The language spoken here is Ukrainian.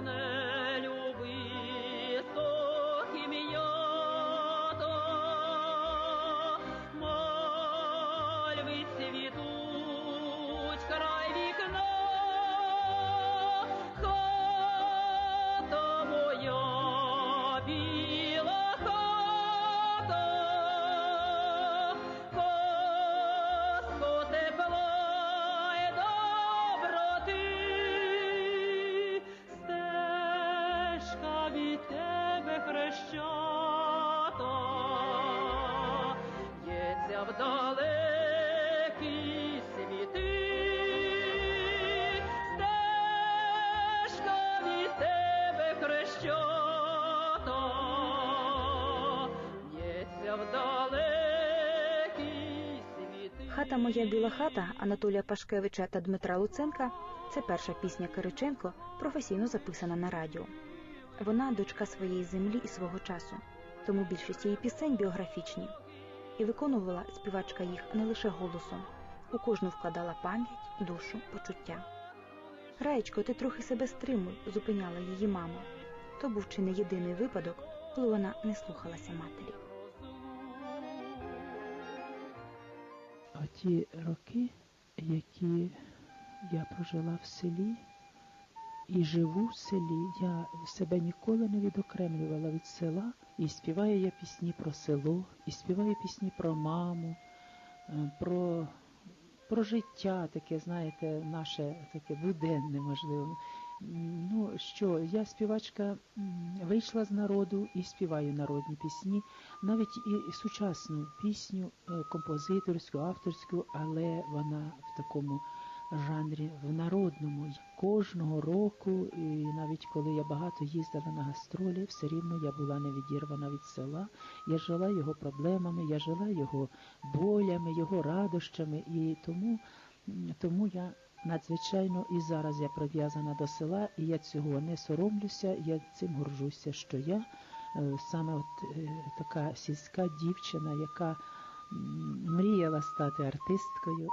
Amen. В далекі світи, стежка від тебе хрещата, Дивися в. Хата моя біла хата Анатолія Пашкевича та Дмитра Луценка це перша пісня Кириченко, професійно записана на радіо. Вона дочка своєї землі і свого часу, тому більшість її пісень біографічні. І виконувала співачка їх не лише голосом, у кожну вкладала пам'ять, душу, почуття. Раєчко, ти трохи себе стримуй, зупиняла її мама. То був чи не єдиний випадок, коли вона не слухалася матері. А ті роки, які я прожила в селі і живу в селі, я себе ніколи не відокремлювала від села. І співаю я пісні про село, і співаю пісні про маму, е, про, про життя таке, знаєте, наше таке буденне, можливо. Ну що, я співачка вийшла з народу і співаю народні пісні, навіть і сучасну пісню, е, композиторську, авторську, але вона в такому жанрі, в народному. Кожного року, і навіть коли я багато їздила на гастролі, все рівно я була не відірвана від села. Я жила його проблемами, я жила його болями, його радощами, і тому, тому я надзвичайно і зараз я прив'язана до села, і я цього не соромлюся, я цим горжуся, що я е, саме от е, така сільська дівчина, яка мріяла стати артисткою.